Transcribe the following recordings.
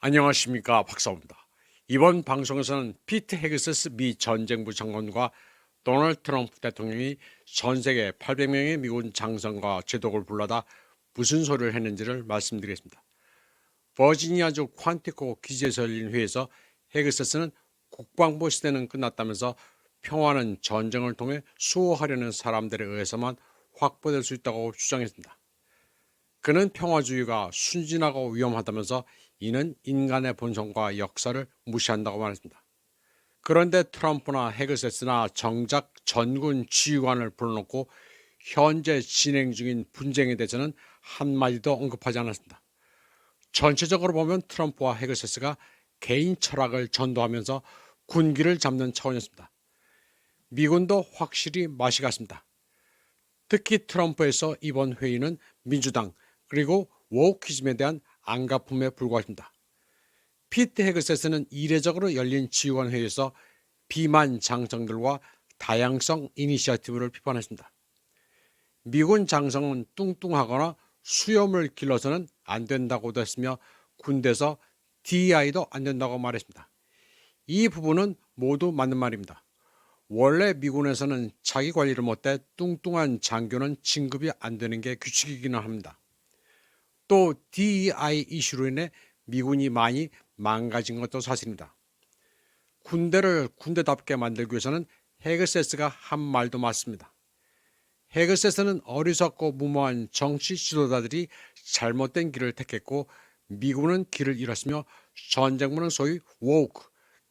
안녕하십니까 박사입니다. 이번 방송에서는 피트 헤그세스 미 전쟁부 장관과 도널드 트럼프 대통령이 전 세계 800명의 미군 장성과 제독을 불러다 무슨 소리를 했는지를 말씀드리겠습니다. 버지니아주 퀀티코 기지에서 열린 회의에서 헤그세스는 국방부 시대는 끝났다면서 평화는 전쟁을 통해 수호하려는 사람들에 의해서만 확보될 수 있다고 주장했습니다. 그는 평화주의가 순진하고 위험하다면서 이는 인간의 본성과 역사를 무시한다고 말했습니다. 그런데 트럼프나 헤그세스나 정작 전군 지휘관을 불러놓고 현재 진행 중인 분쟁에 대해서는 한마디도 언급하지 않았습니다. 전체적으로 보면 트럼프와 헤그세스가 개인 철학을 전도하면서 군기를 잡는 차원이었습니다. 미군도 확실히 맛이 갔습니다. 특히 트럼프에서 이번 회의는 민주당 그리고 워키즘에 대한 안가품에 불과합니다. 피트 헤그세스는 이례적으로 열린 지휘관 회의에서 비만 장성들과 다양성 이니시어티브를 비판했습니다. 미군 장성은 뚱뚱하거나 수염을 길러서는 안 된다고도 했으며 군대에서 DEI도 안 된다고 말했습니다. 이 부분은 모두 맞는 말입니다. 원래 미군에서는 자기 관리를 못해 뚱뚱한 장교는 진급이 안 되는 게 규칙이기는 합니다. 또 DEI 이슈로 인해 미군이 많이 망가진 것도 사실입니다. 군대를 군대답게 만들기 위해서는 헤그세스가 한 말도 맞습니다. 헤그세스는 어리석고 무모한 정치 지도자들이 잘못된 길을 택했고 미군은 길을 잃었으며 전쟁부는 소위 woke,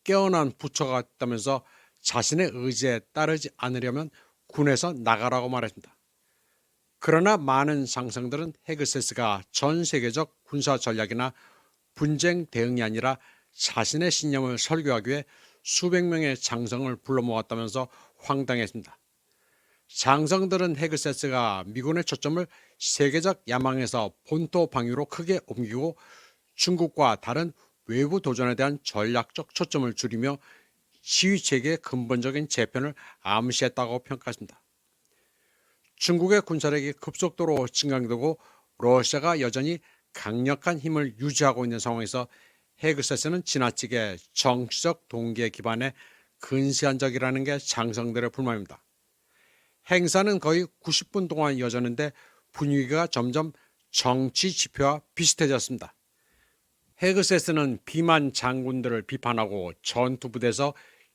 깨어난 부처가 있다면서 자신의 의지에 따르지 않으려면 군에서 나가라고 말했습니다. 그러나 많은 상성들은 헤그세스가 전 세계적 군사 전략이나 분쟁 대응이 아니라 자신의 신념을 설교하기 위해 수백 명의 장성을 불러 모았다면서 황당했습니다. 장성들은 헤그세스가 미군의 초점을 세계적 야망에서 본토 방위로 크게 옮기고 중국과 다른 외부 도전에 대한 전략적 초점을 줄이며 시위 체계의 근본적인 재편을 암시했다고 평가했습니다. 중국의 군사력이 급속도로 증강되고 러시아가 여전히 강력한 힘을 유지하고 있는 상황에서 헤그세스는 지나치게 정치적 동기에 기반해 근시한 적이라는 게 장성들의 불만입니다. 행사는 거의 90분 동안 이어졌는데 분위기가 점점 정치 지표와 비슷해졌습니다. 헤그세스는 비만 장군들을 비판하고 전투 부대에서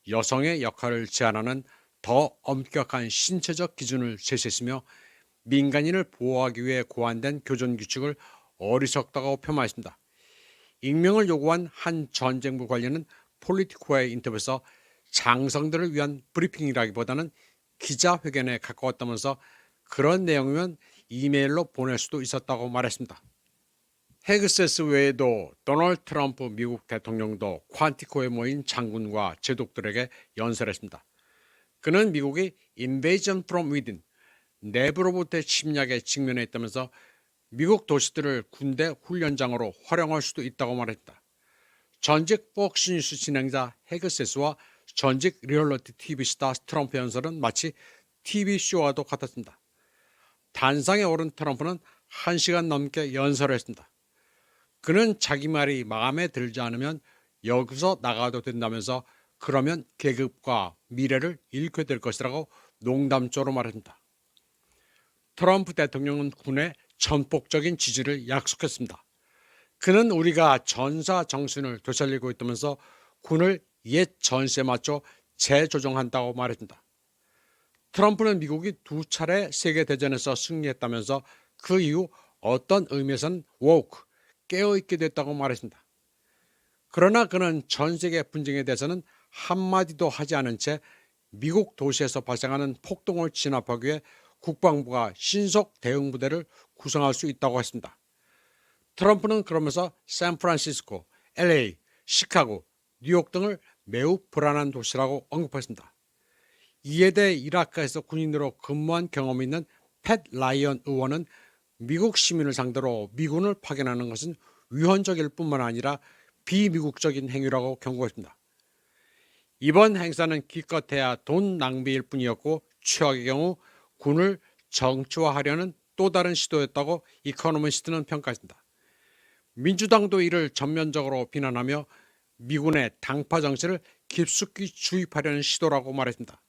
여성의 역할을 제한하는 더 엄격한 신체적 기준을 제시했으며 민간인을 보호하기 위해 고안된 교전 규칙을 어리석다고 폄하했습니다. 익명을 요구한 한 전쟁부 관련은 폴리티코의 인터뷰에서 장성들을 위한 브리핑이라기보다는 기자회견에 가까웠다면서 그런 내용이면 이메일로 보낼 수도 있었다고 말했습니다. 헤그세스 외에도 도널드 트럼프 미국 대통령도 퀀티코에 모인 장군과 제독들에게 연설했습니다. 그는 미국이 invasion from within 내부로부터의 침략에 직면해 있다면서 미국 도시들을 군대 훈련장으로 활용할 수도 있다고 말했다. 전직 폭스뉴스 진행자 헤그세스와 전직 리얼리티 TV 스타 트럼프 연설은 마치 TV쇼와도 같았습니다. 단상에 오른 트럼프는 1시간 넘게 연설을 했습니다. 그는 자기 말이 마음에 들지 않으면 여기서 나가도 된다면서 그러면 계급과 미래를 잃게 될 것이라고 농담조로 말합니다. 트럼프 대통령은 군의 전폭적인 지지를 약속했습니다. 그는 우리가 전사 정신을 되살리고 있다면서 군을 옛 전세에 맞춰 재조정한다고 말했습니다. 트럼프는 미국이 두 차례 세계대전에서 승리했다면서 그 이후 어떤 의미에선 woke, 깨어있게 됐다고 말했습니다. 그러나 그는 전 세계 분쟁에 대해서는 한마디도 하지 않은 채 미국 도시에서 발생하는 폭동을 진압하기 위해 국방부가 신속 대응 부대를 구성할 수 있다고 했습니다. 트럼프는 그러면서 샌프란시스코, LA, 시카고, 뉴욕 등을 매우 불안한 도시라고 언급했습니다. 이에 대해 이라크에서 군인으로 근무한 경험이 있는 팻 라이언 의원은 미국 시민을 상대로 미군을 파견하는 것은 위헌적일 뿐만 아니라 비미국적인 행위라고 경고했습니다. 이번 행사는 기껏해야 돈 낭비일 뿐이었고 최악의 경우 군을 정치화하려는 또 다른 시도였다고 이코노미스트는 평가했습니다. 민주당도 이를 전면적으로 비난하며 미군의 당파 정치를 깊숙이 주입하려는 시도라고 말했습니다.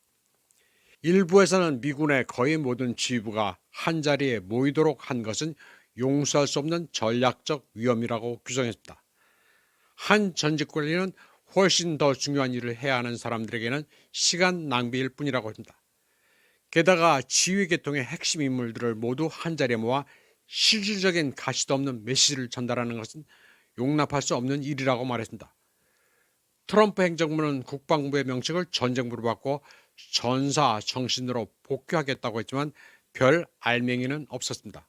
일부에서는 미군의 거의 모든 지휘부가 한자리에 모이도록 한 것은 용서할 수 없는 전략적 위험이라고 규정했습니다. 한 전직 관리는 훨씬 더 중요한 일을 해야 하는 사람들에게는 시간 낭비일 뿐이라고 합니다. 게다가 지휘 계통의 핵심 인물들을 모두 한자리에 모아 실질적인 가치도 없는 메시지를 전달하는 것은 용납할 수 없는 일이라고 말했습니다. 트럼프 행정부는 국방부의 명칭을 전쟁부로 바꿔 전사 정신으로 복귀하겠다고 했지만 별 알맹이는 없었습니다.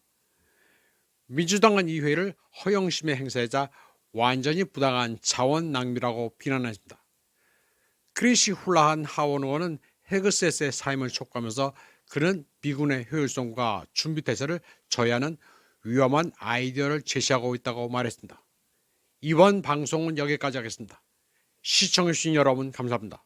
민주당은 이 회의를 허영심의 행사이자 완전히 부당한 자원 낭비라고 비난했습니다. 크리시 훌라한 하원 의원은 헤그셋의 사임을 촉구하면서 그는 미군의 효율성과 준비 태세를 저해하는 위험한 아이디어를 제시하고 있다고 말했습니다. 이번 방송은 여기까지 하겠습니다. 시청해주신 여러분 감사합니다.